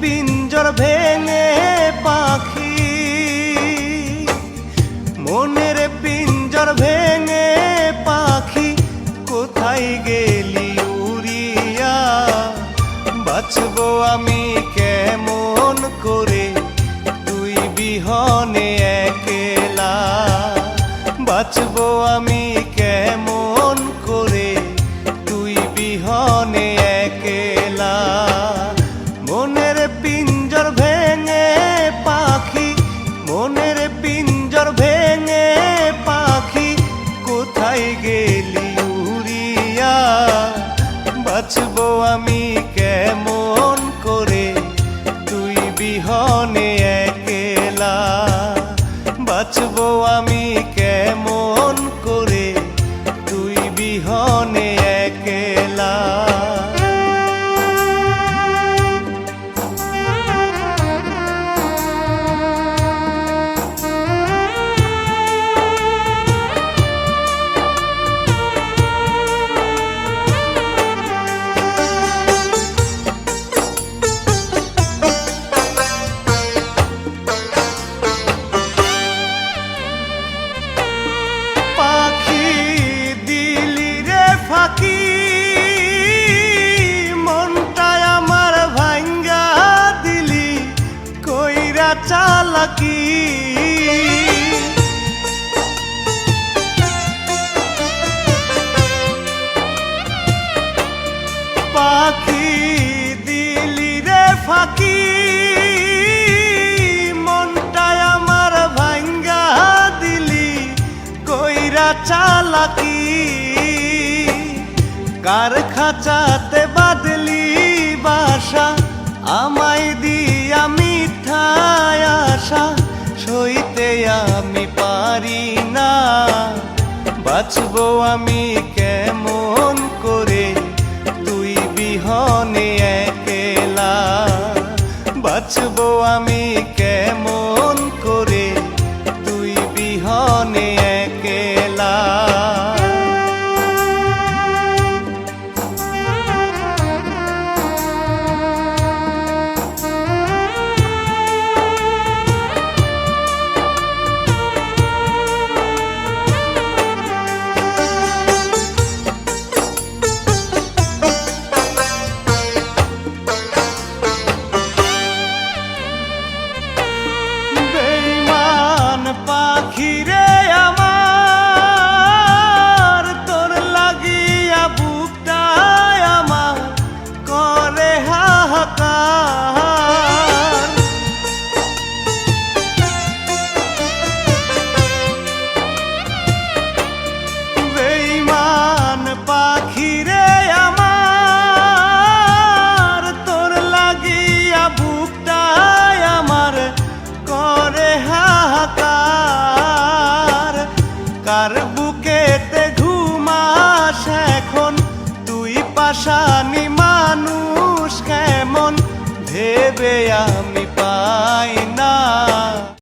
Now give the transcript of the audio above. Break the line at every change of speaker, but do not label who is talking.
পিঞ্জর ভেঙে পাখি। মনের পিঞ্জর ভেঙে পাখি, কোথায় গেলি উড়িয়া? বাঁচবো আমি কেমন করে? তুই বিহনে একেলা। বাঁচবো আমি কেমন কোথায় গেলি উড়িয়া? বাঁচবো আমি কেমন? চালাকি। পাখি দিলি রে ফাঁকি মনটায় আমার ভাঙ্গা দিলি, কইরা চালাকি। কার খাঁচাতে বাদলি বাসা আমায় দিয়া বাঁচবো আমি কেমন করে? তুই বিহনে একেলা। বাঁচব আমি কেমন ভাষানি মানুষ কেমন ভেবে আমি পাই না।